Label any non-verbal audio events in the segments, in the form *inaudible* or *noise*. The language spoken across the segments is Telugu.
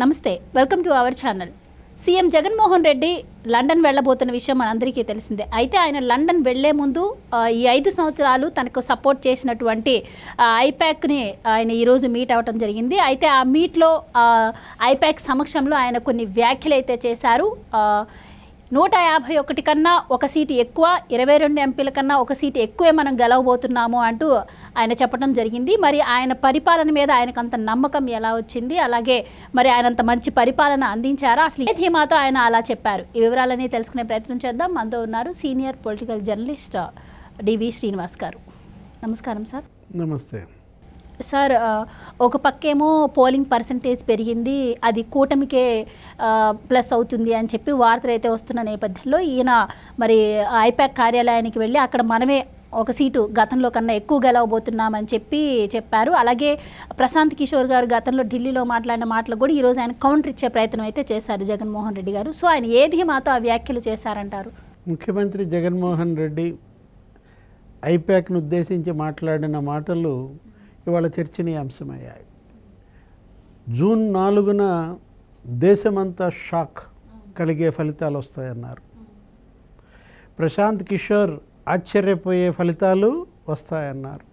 నమస్తే welcome to our channel. CM Jaganmohan Reddy London వెళ్ళబోతున్న విషయం మనందరికీ తెలిసిందే. అయితే ఆయన లండన్ వెళ్ళే ముందు ఈ ఐదు సంవత్సరాలు తనకు సపోర్ట్ చేసినటువంటి ఐప్యాక్ని ఐపాక్ని ఆయన ఈరోజు మీట్ అవ్వటం జరిగింది. అయితే ఆ మీట్లో ఐప్యాక్ ఐపాక్ సమక్షంలో ఆయన కొన్ని వ్యాఖ్యలు అయితే చేశారు నూట యాభై ఒకటి కన్నా ఒక సీటు ఎక్కువ ఇరవై రెండు ఎంపీల కన్నా ఒక సీటు ఎక్కువే మనం గెలవబోతున్నాము అంటూ ఆయన చెప్పడం జరిగింది. మరి ఆయన పరిపాలన మీద ఆయనకు అంత నమ్మకం ఎలా వచ్చింది? అలాగే మరి ఆయన అంత మంచి పరిపాలన అందించారా? అసలు ఏ ధీమాతో ఆయన అలా చెప్పారు? ఈ వివరాలన్నీ తెలుసుకునే ప్రయత్నం చేద్దాం. మనతో ఉన్నారు senior political journalist DV Srinivas garu. నమస్కారం సార్. నమస్తే. సార్ ఒక పక్కేమో పోలింగ్ పర్సంటేజ్ పెరిగింది అది కూటమికే ప్లస్ అవుతుంది అని చెప్పి వార్తలు అయితే వస్తున్న నేపథ్యంలో ఈయన మరి ఐపాక్ కార్యాలయానికి వెళ్ళి అక్కడ మనమే ఒక సీటు గతంలో కన్నా ఎక్కువ గెలవబోతున్నామని చెప్పి చెప్పారు. అలాగే ప్రశాంత్ కిషోర్ గారు గతంలో ఢిల్లీలో మాట్లాడిన మాటలు కూడా ఈరోజు ఆయన కౌంటర్ ఇచ్చే ప్రయత్నం అయితే చేశారు జగన్మోహన్ రెడ్డి గారు. సో ఆయన ఏది మాతో ఆ వ్యాఖ్యలు చేశారంటారు? ముఖ్యమంత్రి జగన్మోహన్ రెడ్డి ఐపాక్ను ఉద్దేశించి మాట్లాడిన మాటలు ఇవాళ చర్చనీయాంశమయ్యాయి జూన్ నాలుగున దేశమంతా షాక్ కలిగే ఫలితాలు వస్తాయన్నారు. ప్రశాంత్ కిషోర్ ఆశ్చర్యపోయే ఫలితాలు వస్తాయన్నారు.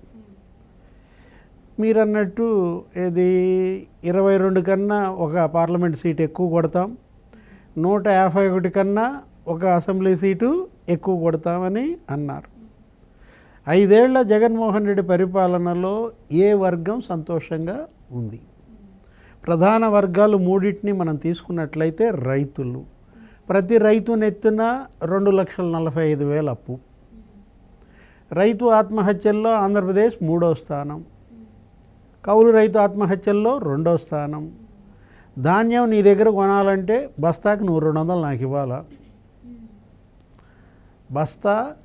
మీరన్నట్టు ఇది ఇరవై రెండు కన్నా ఒక పార్లమెంట్ సీట్ ఎక్కువ కొడతాం నూట యాభై ఒకటి కన్నా ఒక అసెంబ్లీ సీటు ఎక్కువ కొడతామని అన్నారు. ఐదేళ్ళ జగన్మోహన్ రెడ్డి పరిపాలనలో ఏ వర్గం సంతోషంగా ఉంది? ప్రధాన వర్గాలు మూడింటిని మనం తీసుకున్నట్లయితే రైతులు. ప్రతి రైతు నెత్తిన రెండు లక్షల నలభై ఐదు వేల అప్పు. రైతు ఆత్మహత్యల్లో ఆంధ్రప్రదేశ్ మూడో స్థానం. కౌలు రైతు ఆత్మహత్యల్లో రెండో స్థానం. ధాన్యం నీ దగ్గర కొనాలంటే బస్తాకి నువ్వు రెండు వందలు నాకు ఇవ్వాలా? బస్తా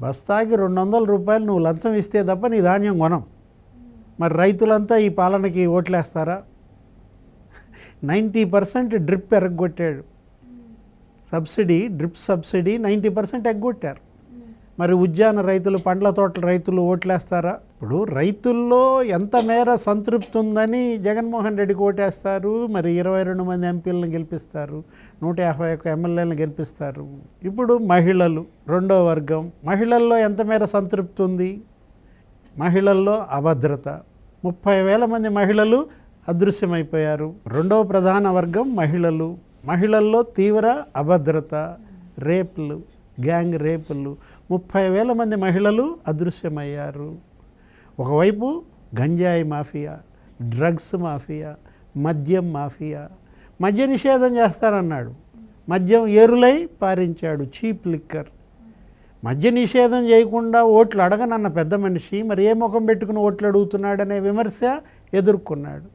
బస్తాకి రెండు వందల రూపాయలు నువ్వు లంచం ఇస్తే తప్ప నీ ధాన్యం కొనం. మరి రైతులంతా ఈ పాలనకి ఓట్లేస్తారా? Ninety percent drip ఎరగొట్టాడు. Subsidy drip subsidy ninety percent ఎగ్గొట్టారు. మరి ఉద్యాన రైతులు పండ్ల తోటల రైతులు ఓట్లేస్తారా? ఇప్పుడు రైతుల్లో ఎంత మేర సంతృప్తి ఉందని జగన్మోహన్ రెడ్డి కోటేస్తారు మరి ఇరవై రెండు మంది ఎంపీలను గెలిపిస్తారు నూట యాభై ఒక్క ఎమ్మెల్యేలను గెలిపిస్తారు. ఇప్పుడు మహిళలు రెండో వర్గం మహిళల్లో ఎంత మేర సంతృప్తి ఉంది మహిళల్లో అభద్రత. ముప్పై వేల మంది మహిళలు అదృశ్యమైపోయారు. రెండవ ప్రధాన వర్గం మహిళలు. మహిళల్లో తీవ్ర అభద్రత రేపులు గ్యాంగ్ రేపులు. ముప్పై వేల మంది మహిళలు అదృశ్యమయ్యారు. ఒకవైపు గంజాయి మాఫియా డ్రగ్స్ మాఫియా మద్యం మాఫియా మద్య నిషేధం చేస్తానన్నాడు. మద్యం ఏరులై పారించాడు చీప్ లిక్కర్. మద్య నిషేధం చేయకుండా ఓట్లు అడగనన్న పెద్ద మనిషి మరి ఏ ముఖం పెట్టుకుని ఓట్లు అడుగుతున్నాడనే విమర్శ ఎదుర్కొన్నాడు.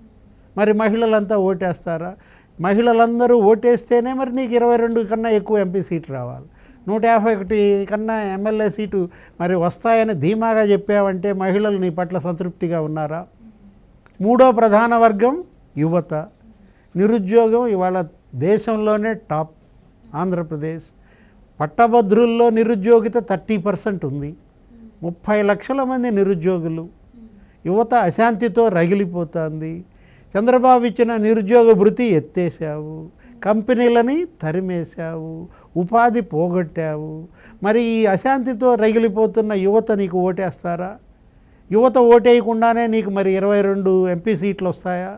మరి మహిళలంతా ఓటేస్తారా? మహిళలందరూ ఓటేస్తేనే మరి నీకు ఇరవై రెండు కన్నా ఎక్కువ ఎంపీ సీట్ రావాలి. నూట యాభై ఒకటి కన్నా ఎమ్మెల్యే సీటు మరి వస్తాయని ధీమాగా చెప్పావంటే మహిళలు నీ పట్ల సంతృప్తిగా ఉన్నారా? మూడో ప్రధాన వర్గం యువత. నిరుద్యోగం ఇవాళ దేశంలోనే టాప్. ఆంధ్రప్రదేశ్. పట్టభద్రుల్లో నిరుద్యోగిత థర్టీ పర్సెంట్ ఉంది. ముప్పై లక్షల మంది నిరుద్యోగులు. యువత అశాంతితో రగిలిపోతుంది. చంద్రబాబు ఇచ్చిన నిరుద్యోగ భృతి ఎత్తేసావు కంపెనీలని తరిమేశావు. ఉపాధి పోగొట్టావు. మరి ఈ అశాంతితో రగిలిపోతున్న యువత నీకు ఓటేస్తారా? యువత ఓటేయకుండానే నీకు మరి ఇరవై రెండు ఎంపీ సీట్లు వస్తాయా?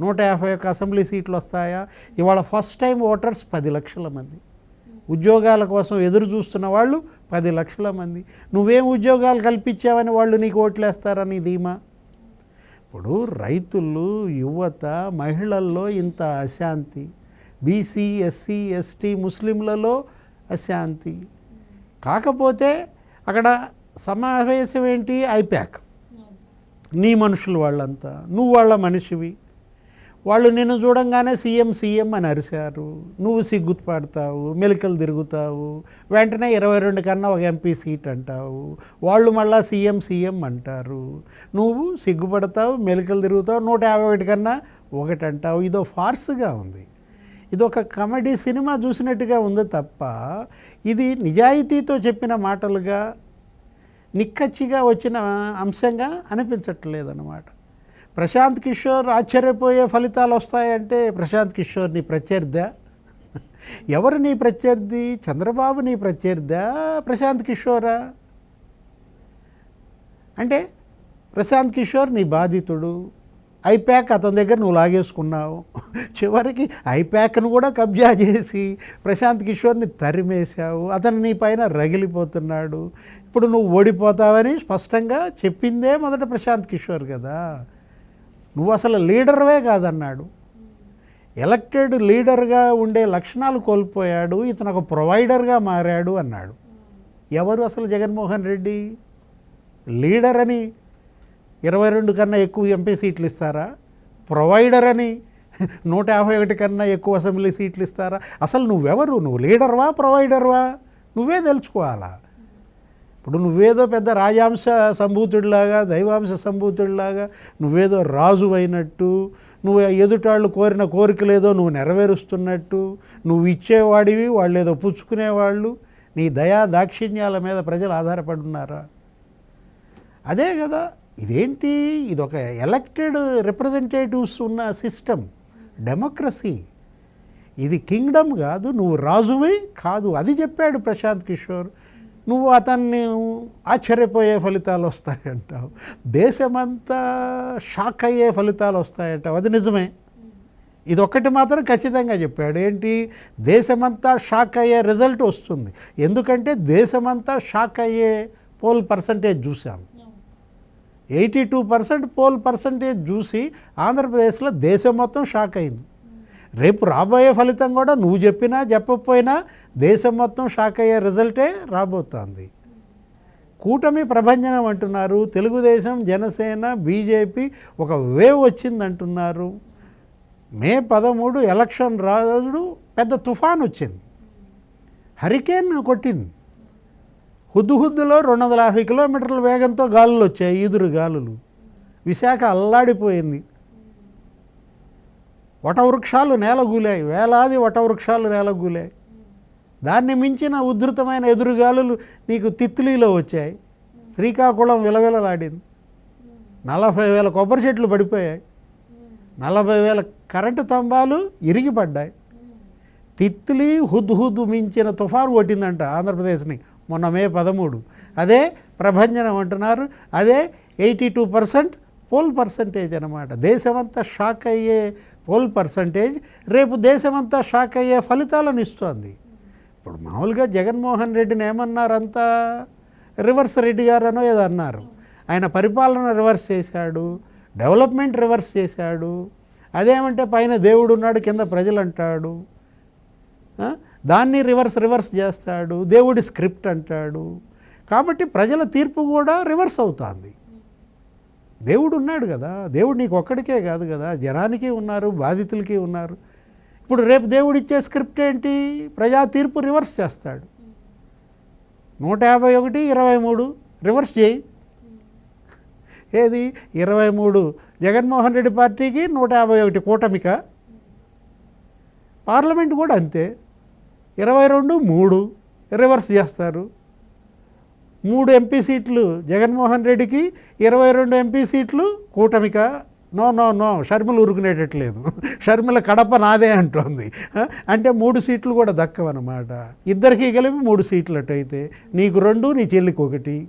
నూట యాభై ఒక్క అసెంబ్లీ సీట్లు వస్తాయా? ఇవాళ ఫస్ట్ టైం ఓటర్స్ పది లక్షల మంది. ఉద్యోగాల కోసం ఎదురు చూస్తున్న వాళ్ళు పది లక్షల మంది. నువ్వేం ఉద్యోగాలు కల్పించావని వాళ్ళు నీకు ఓట్లేస్తారని ధీమా? ఇప్పుడు రైతులు యువత మహిళల్లో ఇంత అశాంతి. బీసీ ఎస్సీ ఎస్టీ ముస్లింలలో అశాంతి. కాకపోతే అక్కడ సమావేశం ఏంటి? ఐప్యాక్ నీ మనుషులు వాళ్ళంతా. నువ్వు వాళ్ళ మనిషివి. వాళ్ళు నిన్ను చూడంగానే సీఎం సీఎం అని అరిశారు. నువ్వు సిగ్గుపాడతావు మెలికలు తిరుగుతావు. వెంటనే ఇరవై రెండు కన్నా ఒక ఎంపీ సీట్ అంటావు. వాళ్ళు మళ్ళా సీఎం సీఎం అంటారు. నువ్వు సిగ్గుపడతావు మెలికలు తిరుగుతావు నూట యాభై ఒకటి కన్నా ఒకటి అంటావు. ఇదో ఫార్స్గా ఉంది. ఇది ఒక కామెడీ సినిమా చూసినట్టుగా ఉంది తప్ప ఇది నిజాయితీతో చెప్పిన మాటలుగా నిక్కచ్చిగా వచ్చిన అంశంగా అనిపించట్లేదన్నమాట. ప్రశాంత్ కిషోర్ ఆశ్చర్యపోయే ఫలితాలు వస్తాయంటే ప్రశాంత్ కిషోర్ నీ ప్రత్యర్థ ఎవరు నీ ప్రత్యర్థి చంద్రబాబు నీ ప్రత్యర్థ ప్రశాంత్ కిషోరా? అంటే ప్రశాంత్ కిషోర్ నీ బాధితుడు ఐప్యాక్ అతని దగ్గర నువ్వు లాగేసుకున్నావు. చివరికి ఐప్యాక్ను కూడా కబ్జా చేసి ప్రశాంత్ కిషోర్ని తరిమేశావు. అతను నీ పైన రగిలిపోతున్నాడు. ఇప్పుడు నువ్వు ఓడిపోతావని స్పష్టంగా చెప్పిందే మొదట ప్రశాంత్ కిషోర్ కదా. నువ్వు అసలు లీడర్వే కాదన్నాడు. ఎలక్టెడ్ లీడర్గా ఉండే లక్షణాలు కోల్పోయాడు. ఇతను ఒక ప్రొవైడర్గా మారాడు అన్నాడు. ఎవరు అసలు జగన్మోహన్ రెడ్డి? లీడర్ అని ఇరవై రెండు కన్నా ఎక్కువ ఎంపీ సీట్లు ఇస్తారా? ప్రొవైడర్ అని? *laughs* నూట యాభై ఒకటి కన్నా ఎక్కువ అసెంబ్లీ సీట్లు ఇస్తారా? అసలు నువ్వెవరు? నువ్వు లీడర్వా ప్రొవైడర్వా? నువ్వే తెలుసుకోవాలా? ఇప్పుడు నువ్వేదో పెద్ద రాజాంశ సంభూతుడిలాగా దైవాంశ సంభూతుడిలాగా నువ్వేదో రాజు అయినట్టు నువ్వు ఎదుటాళ్ళు కోరిన కోరికలేదో నువ్వు నెరవేరుస్తున్నట్టు నువ్వు ఇచ్చేవాడివి వాళ్ళు ఏదో పుచ్చుకునేవాళ్ళు నీ దయా దాక్షిణ్యాల మీద ప్రజలు ఆధారపడి ఉన్నారా? అదే కదా ఇదేంటి? ఇది ఒక ఎలక్టెడ్ రిప్రజెంటేటివ్స్ ఉన్న సిస్టమ్ డెమోక్రసీ. ఇది కింగ్డమ్ కాదు నువ్వు రాజువే కాదు. అది చెప్పాడు ప్రశాంత్ కిషోర్. నువ్వు అతన్ని ఆశ్చర్యపోయే ఫలితాలు వస్తాయంటావు. దేశమంతా షాక్ అయ్యే ఫలితాలు వస్తాయంటావు. అది నిజమే. ఇది ఒక్కటి మాత్రం ఖచ్చితంగా చెప్పాడు. ఏంటి? దేశమంతా షాక్ అయ్యే రిజల్ట్ వస్తుంది. ఎందుకంటే దేశమంతా షాక్ అయ్యే పోల్ పర్సంటేజ్ చూసాము eighty two percent poll percentage చూసి ఆంధ్రప్రదేశ్లో దేశం మొత్తం షాక్ అయింది. రేపు రాబోయే ఫలితం కూడా నువ్వు చెప్పినా చెప్పకపోయినా దేశం మొత్తం షాక్ అయ్యే రిజల్టే రాబోతోంది. కూటమి ప్రభంజనం అంటున్నారు తెలుగుదేశం జనసేన బీజేపీ ఒక వేవ్ వచ్చిందంటున్నారు. మే పదమూడు ఎలక్షన్ రాజు పెద్ద తుఫాన్ వచ్చింది. హరికేన్ కొట్టింది. హుద్దుహుద్దులో రెండు వందల యాభై కిలోమీటర్ల వేగంతో గాలులు వచ్చాయి ఈదురు గాలులు. విశాఖ అల్లాడిపోయింది. వటవృక్షాలు నేలగూలాయి వేలాది వటవృక్షాలు నేలగూలాయి. దాన్ని మించిన ఉధృతమైన ఎదురుగాలులు నీకు తిత్లీలో వచ్చాయి. శ్రీకాకుళం విలవిలలాడింది. నలభై వేల కొబ్బరి చెట్లు పడిపోయాయి. నలభై వేల కరెంటు స్తంభాలు ఇరిగిపడ్డాయి. తిత్లీ హుద్హుద్ మించిన తుఫాను కొట్టిందంట ఆంధ్రప్రదేశ్ని. మొన్న మే పదమూడు. అదే ప్రభంజనం అంటున్నారు. అదే eighty two percent poll percentage అనమాట దేశమంతా షాక్ అయ్యే పోల్ పర్సంటేజ్. రేపు దేశమంతా షాక్ అయ్యే ఫలితాలను ఇస్తోంది. ఇప్పుడు మామూలుగా జగన్మోహన్ రెడ్డిని ఏమన్నారంతా? రివర్స్ రెడ్డి గారు అనో ఏదో అన్నారు. ఆయన పరిపాలన రివర్స్ చేశాడు. డెవలప్మెంట్ రివర్స్ చేశాడు. అదేమంటే పైన దేవుడు ఉన్నాడు కింద ప్రజలు అంటాడు దాన్ని రివర్స్ రివర్స్ చేస్తాడు. దేవుడి స్క్రిప్ట్ అంటాడు. కాబట్టి ప్రజల తీర్పు కూడా రివర్స్ అవుతుంది. దేవుడు ఉన్నాడు కదా. దేవుడు నీకు ఒక్కడికే కాదు కదా. జనానికి ఉన్నారు బాధితులకి ఉన్నారు. ఇప్పుడు రేపు దేవుడు ఇచ్చే స్క్రిప్ట్ ఏంటి? ప్రజా తీర్పు రివర్స్ చేస్తాడు. నూట యాభై ఒకటి ఇరవై మూడు రివర్స్ చేయి. ఏది? ఇరవై మూడు. జగన్మోహన్ రెడ్డి పార్టీకి నూట యాభై ఒకటి కూటమిక. పార్లమెంట్ కూడా అంతే. ఇరవై రెండు మూడు. రివర్స్ చేస్తారు. మూడు ఎంపీ సీట్లు జగన్మోహన్ రెడ్డికి ఇరవై రెండు ఎంపీ సీట్లు కూటమిక? No no no. Sharmila ఉరుకునేటట్లేదు *laughs* Sharmila Kadapa నాదే అంటోంది. అంటే మూడు సీట్లు కూడా దక్కవన్నమాట. ఇద్దరికి కలిపి మూడు సీట్లు అటైతే నీకు రెండు నీ చెల్లికి ఒకటి.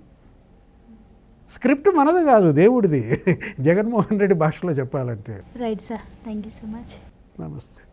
స్క్రిప్ట్ మనది కాదు దేవుడిది. *laughs* జగన్మోహన్ రెడ్డి భాషలో చెప్పాలంటే. Right sir. Thank you so much. Namaste.